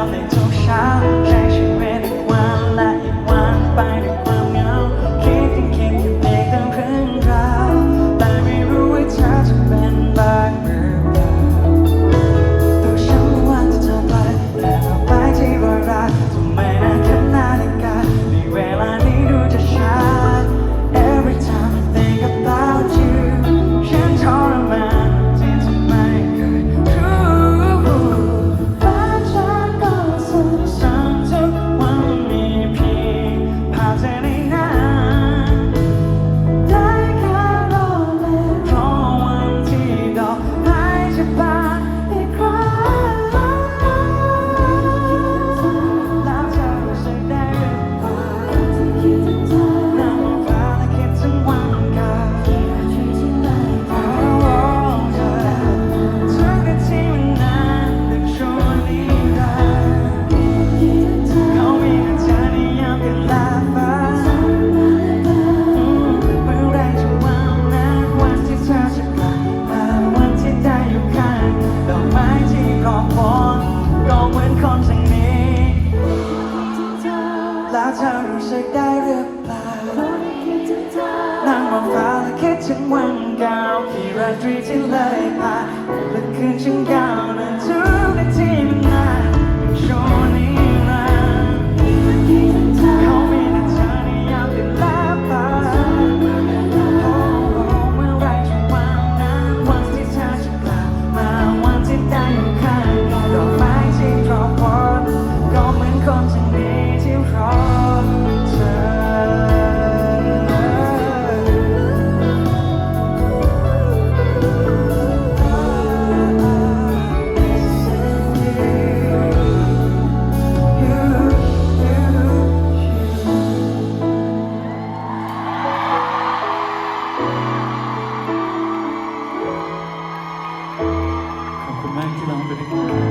down ร้องเหมือนคนทางนี้แล้วเธอรู้สึกได้หรือเปล่านั่งมองฟ้าและคิดถึงวันเก่าที่ราตรีที่เลยผ่านและคืนฉันเก่านั้นทุกนาที